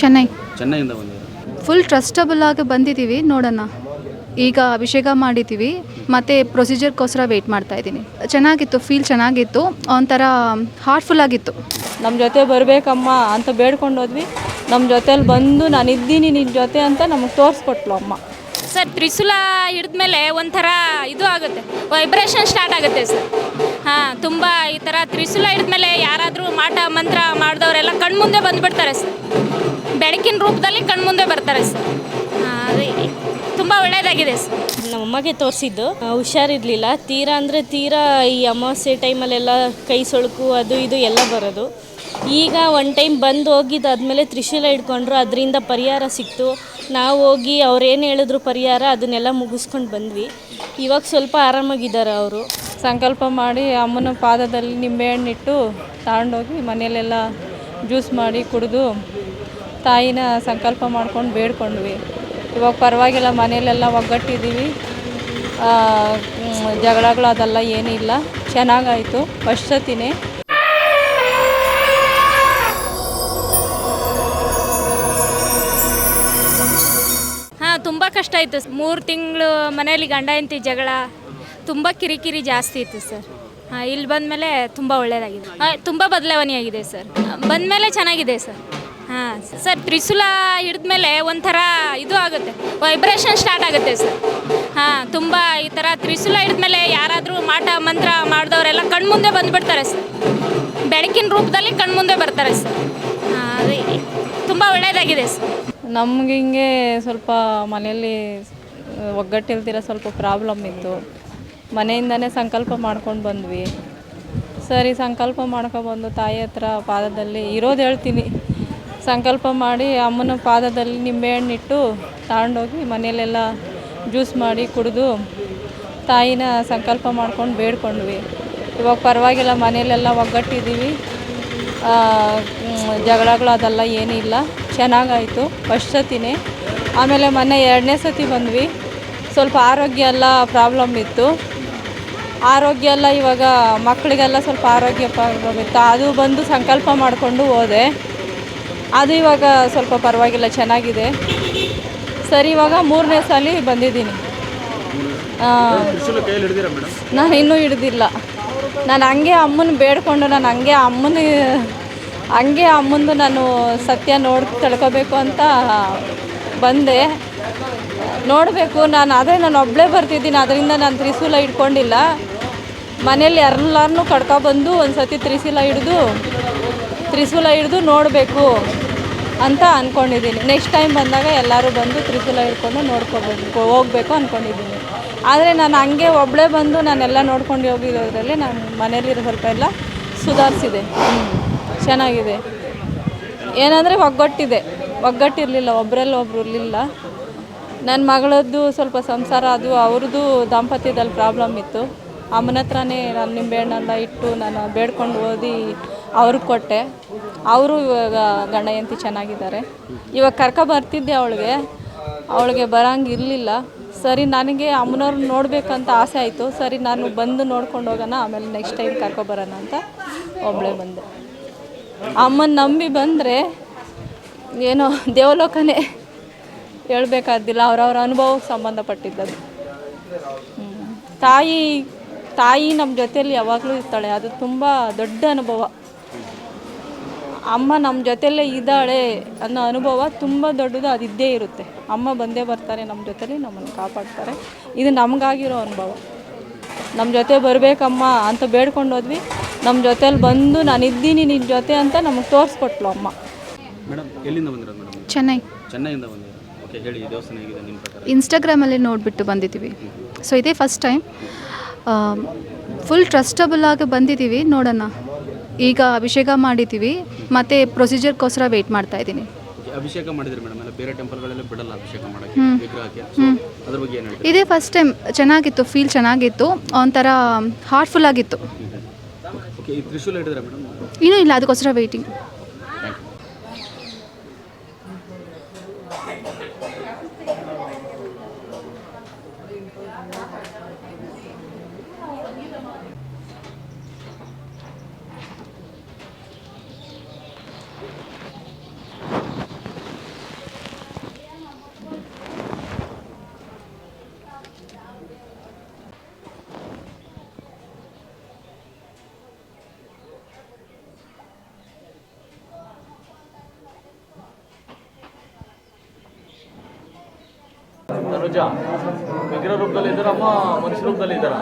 ಚೆನ್ನೈ. ಚೆನ್ನೈಯಿಂದ ಬಂದಿದ್ದಾರೆ? Full trustable ಆಗಿ ಬಂದಿದ್ದೀವಿ ನೋಡೋಣ. ಈಗ ಅಭಿಷೇಕ ಮಾಡಿದ್ದೀವಿ ಮತ್ತೆ ಪ್ರೊಸೀಜರ್ಗೋಸ್ಕರ ವೆಯ್ಟ್ ಮಾಡ್ತಾ ಇದ್ದೀನಿ. ಚೆನ್ನಾಗಿತ್ತು ಫೀಲ್ ಚೆನ್ನಾಗಿತ್ತು ಒಂಥರ ಹಾರ್ಟ್ಫುಲ್ ಆಗಿತ್ತು. ನಮ್ಮ ಜೊತೆ ಬರಬೇಕಮ್ಮ ಅಂತ ಬೇಡ್ಕೊಂಡು ಹೋದ್ವಿ ನಮ್ಮ ಜೊತೇಲಿ ಬಂದು ನಾನು ಇದ್ದೀನಿ ನಿನ್ನ ಜೊತೆ ಅಂತ ನಮಗೆ ತೋರಿಸ್ಕೊಟ್ಲು ಅಮ್ಮ. ಸರ್ ತ್ರಿಶೂಲ ಹಿಡಿದ್ಮೇಲೆ ಒಂಥರ ಇದು ಆಗುತ್ತೆ ವೈಬ್ರೇಷನ್ ಸ್ಟಾರ್ಟ್ ಆಗುತ್ತೆ ಸರ್. ಹಾಂ ತುಂಬ ಈ ಥರ ತ್ರಿಶೂಲ ಹಿಡಿದ್ಮೇಲೆ ಯಾರಾದರೂ ಮಾಟ ಮಂತ್ರ ಮಾಡಿದವರೆಲ್ಲ ಕಣ್ಮುಂದೆ ಬಂದುಬಿಡ್ತಾರೆ ಸರ್. ಬೆಳಕಿನ ರೂಪದಲ್ಲಿ ಕಣ್ಮುಂದೆ ಬರ್ತಾರೆ ಸರ್. ತುಂಬ ಒಳ್ಳೆಯದಾಗಿದೆ ಸರ್. ನಮ್ಮಮ್ಮಗೆ ತೋರಿಸಿದ್ದು. ಹುಷಾರಿರಲಿಲ್ಲ. ತೀರಾ ಅಂದರೆ ತೀರಾ ಈ ಅಮಾವಾಸ್ಯೆ ಟೈಮಲ್ಲೆಲ್ಲ ಕೈ ಸೊಳಕು ಅದು ಇದು ಎಲ್ಲ ಬರೋದು. ಈಗ ಒನ್ ಟೈಮ್ ಬಂದು ಹೋಗಿದ್ದಾದ್ಮೇಲೆ ತ್ರಿಶೂಲ ಹಿಡ್ಕೊಂಡ್ರು. ಅದರಿಂದ ಪರಿಹಾರ ಸಿಕ್ತು. ನಾವು ಹೋಗಿ ಅವ್ರೇನು ಹೇಳಿದ್ರು ಪರಿಹಾರ ಅದನ್ನೆಲ್ಲ ಮುಗಿಸ್ಕೊಂಡು ಬಂದ್ವಿ. ಇವಾಗ ಸ್ವಲ್ಪ ಆರಾಮಾಗಿದ್ದಾರೆ ಅವರು. ಸಂಕಲ್ಪ ಮಾಡಿ ಅಮ್ಮನ ಪಾದದಲ್ಲಿ ನಿಂಬೆಹಣ್ಣಿಟ್ಟು ತಗೊಂಡೋಗಿ ಮನೆಯಲ್ಲೆಲ್ಲ ಜ್ಯೂಸ್ ಮಾಡಿ ಕುಡಿದು ತಾಯಿನ ಸಂಕಲ್ಪ ಮಾಡ್ಕೊಂಡು ಬೇಡ್ಕೊಂಡ್ವಿ. ಇವಾಗ ಪರವಾಗಿಲ್ಲ, ಮನೆಯಲ್ಲೆಲ್ಲ ಒಗ್ಗಟ್ಟಿದ್ದೀವಿ. ಜಗಳಗಳು ಅದೆಲ್ಲ ಏನಿಲ್ಲ ಚೆನ್ನಾಗಾಯಿತು. ಫಸ್ಟ್ ಹಾಂ, ತುಂಬ ಕಷ್ಟ ಇತ್ತು ಮೂರು ತಿಂಗಳು ಮನೆಯಲ್ಲಿ ಗಂಡ ಎಂತಿ ಜಗಳ, ತುಂಬ ಕಿರಿಕಿರಿ ಜಾಸ್ತಿ ಇತ್ತು ಸರ್. ಹಾಂ, ಇಲ್ಲಿ ಬಂದಮೇಲೆ ತುಂಬ ಒಳ್ಳೆಯದಾಗಿದೆ ತುಂಬ ಬದಲಾವಣೆಯಾಗಿದೆ ಸರ್. ಬಂದಮೇಲೆ ಚೆನ್ನಾಗಿದೆ ಸರ್. ಹಾಂ, ಸರ್, ತ್ರಿಶೂಲ ಹಿಡಿದ್ಮೇಲೆ ಒಂಥರ ಇದು ಆಗುತ್ತೆ ವೈಬ್ರೇಷನ್ ಸ್ಟಾರ್ಟ್ ಆಗುತ್ತೆ ಸರ್. ಹಾಂ, ತುಂಬ ಈ ಥರ ತ್ರಿಶೂಲ ಹಿಡಿದ್ಮೇಲೆ ಯಾರಾದರೂ ಮಾಟ, ಮಂತ್ರ ಮಾಡಿದವರೆಲ್ಲ ಕಣ್ಮುಂದೆ ಬಂದುಬಿಡ್ತಾರೆ ಸರ್. ಬೆಳಕಿನ ರೂಪದಲ್ಲಿ ಕಣ್ಮುಂದೆ ಬರ್ತಾರೆ ಸರ್. ಅದೇ, ತುಂಬ ಒಳ್ಳೆಯದಾಗಿದೆ ಸರ್. ನಮ್ಗೆ ಹಿಂಗೆ ಸ್ವಲ್ಪ ಮನೆಯಲ್ಲಿ, ಒಗ್ಗಟ್ಟಿಲ್ದಿರ ಸ್ವಲ್ಪ ಪ್ರಾಬ್ಲಮ್ ಇತ್ತು. ಮನೆಯಿಂದನೇ ಸಂಕಲ್ಪ ಮಾಡ್ಕೊಂಡು ಬಂದ್ವಿ. ಸರಿ, ಸಂಕಲ್ಪ ಮಾಡ್ಕೊಬಂದು ತಾಯಿ ಹತ್ರ ಪಾದದಲ್ಲಿ ಇರೋದು ಹೇಳ್ತೀನಿ. ಸಂಕಲ್ಪ ಮಾಡಿ ಅಮ್ಮನ ಪಾದದಲ್ಲಿ ನಿಂಬೆಹಣ್ಣಿಟ್ಟು ತಗೊಂಡೋಗಿ ಮನೆಯಲ್ಲೆಲ್ಲ ಜ್ಯೂಸ್ ಮಾಡಿ ಕುಡಿದು ತಾಯಿನ ಸಂಕಲ್ಪ ಮಾಡ್ಕೊಂಡು ಬೇಡ್ಕೊಂಡ್ವಿ. ಇವಾಗ ಪರವಾಗಿಲ್ಲ, ಮನೆಯಲ್ಲೆಲ್ಲ ಒಗ್ಗಟ್ಟಿದ್ದೀವಿ. ಜಗಳಗಳು ಅದೆಲ್ಲ ಏನಿಲ್ಲ ಚೆನ್ನಾಗಾಯಿತು ಫಸ್ಟ್ ಸತಿನೇ ಆಮೇಲೆ ಮೊನ್ನೆ ಎರಡನೇ ಸತಿ ಬಂದ್ವಿ. ಸ್ವಲ್ಪ ಆರೋಗ್ಯ ಎಲ್ಲ ಪ್ರಾಬ್ಲಮ್ ಇತ್ತು. ಆರೋಗ್ಯ ಎಲ್ಲ ಇವಾಗ ಮಕ್ಕಳಿಗೆಲ್ಲ ಸ್ವಲ್ಪ ಆರೋಗ್ಯ ಪ್ರಾಬ್ಲಮ್ ಇತ್ತು. ಅದು ಬಂದು ಸಂಕಲ್ಪ ಮಾಡಿಕೊಂಡು ಹೋದೆ. ಅದು ಇವಾಗ ಸ್ವಲ್ಪ ಪರವಾಗಿಲ್ಲ, ಚೆನ್ನಾಗಿದೆ. ಸರಿ, ಇವಾಗ ಮೂರನೇ ಸಲ ಬಂದಿದ್ದೀನಿ. ನಾನು ಇನ್ನೂ ಹಿಡ್ದಿಲ್ಲ. ನಾನು ಹಂಗೆ ಅಮ್ಮನ ಬೇಡ್ಕೊಂಡು, ನಾನು ಹಂಗೆ ಅಮ್ಮನ, ಹಂಗೆ ಅಮ್ಮಂದು ನಾನು ಸತ್ಯ ನೋಡಿ, ತಳ್ಕೋಬೇಕು ಅಂತ ಬಂದೆ. ನೋಡಬೇಕು, ನಾನು, ಆದರೆ ನಾನು ಒಬ್ಬಳೇ ಬರ್ತಿದ್ದೀನಿ, ಅದರಿಂದ ನಾನು ತ್ರಿಶೂಲ ಹಿಡ್ಕೊಂಡಿಲ್ಲ. ಮನೇಲಿ ಎಲ್ಲರನ್ನೂ ಕಡ್ಕೊಬಂದು ಒಂದು ಸತಿ ತ್ರಿಶೂಲ ಹಿಡಿದು ತ್ರಿಶೂಲ ಹಿಡಿದು ನೋಡಬೇಕು ಅಂತ ಅಂದ್ಕೊಂಡಿದ್ದೀನಿ ನೆಕ್ಸ್ಟ್ ಟೈಮ್ ಬಂದಾಗ ಎಲ್ಲರೂ ಬಂದು ತ್ರಿಶೂಲ ಹಿಡ್ಕೊಂಡು ನೋಡ್ಕೋಬೇಕು ಹೋಗ್ಬೇಕು ಅಂದ್ಕೊಂಡಿದ್ದೀನಿ ಆದರೆ ನಾನು ಹಂಗೆ ಒಬ್ಬಳೇ ಬಂದು ನಾನೆಲ್ಲ ನೋಡ್ಕೊಂಡು ಹೋಗಿರೋದ್ರಲ್ಲಿ ನಾನು ಮನೇಲಿರೋ ಸ್ವಲ್ಪ ಎಲ್ಲ ಸುಧಾರಿಸಿದೆ. ಚೆನ್ನಾಗಿದೆ. ಏನಂದರೆ ಒಗ್ಗಟ್ಟಿದೆ. ಒಗ್ಗಟ್ಟಿರಲಿಲ್ಲ ಒಬ್ಬರಲ್ಲಿ ಒಬ್ರು ಇರಲಿಲ್ಲ. ನನ್ನ ಮಗಳದ್ದು ಸ್ವಲ್ಪ ಸಂಸಾರ, ಅದು ಅವ್ರದ್ದು ದಾಂಪತ್ಯದಲ್ಲಿ ಪ್ರಾಬ್ಲಮ್ ಇತ್ತು. ಅಮ್ಮನ ಹತ್ರನೇ ನಾನು ನಿಂಬೆಹಣ್ಣೆಲ್ಲ ಇಟ್ಟು ನಾನು ಬೇಡ್ಕೊಂಡು ಓದಿ ಅವ್ರಿಗೆ ಕೊಟ್ಟೆ. ಅವರು ಇವಾಗ ಗಂಡ ಹೆಂಡತಿ ಚೆನ್ನಾಗಿದ್ದಾರೆ. ಇವಾಗ ಕರ್ಕ ಬರ್ತಿದ್ದೆ ಅವಳಿಗೆ. ಅವಳಿಗೆ ಬರಂಗಿರಲಿಲ್ಲ ಸರಿ, ನನಗೆ ಅಮ್ಮನವ್ರನ್ನ ನೋಡಬೇಕಂತ ಆಸೆ ಆಯಿತು. ಸರಿ, ನಾನು ಬಂದು ನೋಡ್ಕೊಂಡು ಹೋಗೋಣ, ಆಮೇಲೆ ನೆಕ್ಸ್ಟ್ ಟೈಮ್ ಕರ್ಕೊಬರೋಣ ಅಂತ ಒಬ್ಬಳೇ ಬಂದೆ. ಅಮ್ಮನ ನಂಬಿ ಬಂದರೆ ಏನೋ ದೇವಲೋಕನೇ ಹೇಳಬೇಕಾದಿಲ್ಲ ಅವ್ರವ್ರ ಅನುಭವಕ್ಕೆ ಸಂಬಂಧಪಟ್ಟಿದ್ದದು ತಾಯಿ ತಾಯಿ ನಮ್ಮ ಜೊತೆಯಲ್ಲಿ ಯಾವಾಗಲೂ ಇರ್ತಾಳೆ. ಅದು ತುಂಬ ದೊಡ್ಡ ಅನುಭವ. ಅಮ್ಮ ನಮ್ಮ ಜೊತೆಯಲ್ಲೇ ಇದ್ದಾಳೆ ಅನ್ನೋ ಅನುಭವ ತುಂಬ ದೊಡ್ಡದು ಅದು ಇದ್ದೇ ಇರುತ್ತೆ. ಅಮ್ಮ ಬಂದೇ ಬರ್ತಾರೆ ನಮ್ಮ ಜೊತೆಲಿ ನಮ್ಮನ್ನು ಕಾಪಾಡ್ತಾರೆ. ಇದು ನಮಗಾಗಿರೋ ಅನುಭವ. ನಮ್ಮ ಜೊತೆ ಬರಬೇಕಮ್ಮ ಅಂತ ಬೇಡ್ಕೊಂಡು ಹೋದ್ವಿ. ನಮ್ಮ ಜೊತೆಲಿ ಬಂದು ನಾನು ಇದ್ದೀನಿ ನಿನ್ನ ಜೊತೆ ಅಂತ ನಮಗೆ ತೋರಿಸ್ಕೊಟ್ಲು ಅಮ್ಮ. ಮೇಡಮ್ ಎಲ್ಲಿಂದ ಬಂದಿರೋದು ಮೇಡಮ್ ಚೆನ್ನೈ. ಚೆನ್ನೈಯಿಂದ ಬಂದಿದ್ದಾರೆ ಓಕೆ ಹೇಳಿ ಈ ದೇವಸ್ಥಾನ ಹೇಗಿದೆ ನಿಮ್ಮ ಪ್ರಕಾರ? ಇನ್ಸ್ಟಾಗ್ರಾಮಲ್ಲಿ ನೋಡಿಬಿಟ್ಟು ಬಂದಿದ್ದೀವಿ. ಸೊ ಇದೇ ಫಸ್ಟ್ ಟೈಮ್ ಫುಲ್ ಟ್ರಸ್ಟಬಲ್ ಆಗಿ ಬಂದಿದ್ದೀವಿ ನೋಡೋಣ. ಈಗ ಅಭಿಷೇಕ ಮಾಡಿದ್ದೀವಿ ಮತ್ತು ಪ್ರೊಸೀಜರ್ಗೋಸ್ಕರ ವೆಯ್ಟ್ ಮಾಡ್ತಾ ಇದ್ದೀನಿ. ಅಭಿಷೇಕ ಮಾಡಿದ್ರಿ ಮೇಡಮ್ ಎಲ್ಲ ಬೇರೆ ಟೆಂಪಲ್ಗಳೆಲ್ಲ ಬಿಡಲ್ಲ ಅಭಿಷೇಕ ಮಾಡೋಕ್ಕೆ ವಿಗ್ರಹಕ್ಕೆ. ಅದ್ರ ಬಗ್ಗೆ ಏನು ಹೇಳ್ತೀರಿ? ಇದೇ ಫಸ್ಟ್ ಟೈಮ್ ಚೆನ್ನಾಗಿತ್ತು ಫೀಲ್ ಚೆನ್ನಾಗಿತ್ತು ಒಂಥರ ಹಾರ್ಟ್ಫುಲ್ ಆಗಿತ್ತು. ಓಕೆ ಈ ತ್ರಿಶೂಲ ಹಿಡಿದ್ರೆ ಮೇಡಮ್ ಇನ್ನೂ ಇಲ್ಲ ಅದಕ್ಕೋಸ್ಕರ ವೆಯ್ಟಿಂಗ್ ತನುಜ ವಿಗ್ರಹ ರೂಪದಲ್ಲಿ ಇದ್ದಾರಮ್ಮ ಮನುಷ್ಯ ರೂಪದಲ್ಲಿ ಇದ್ದಾರ?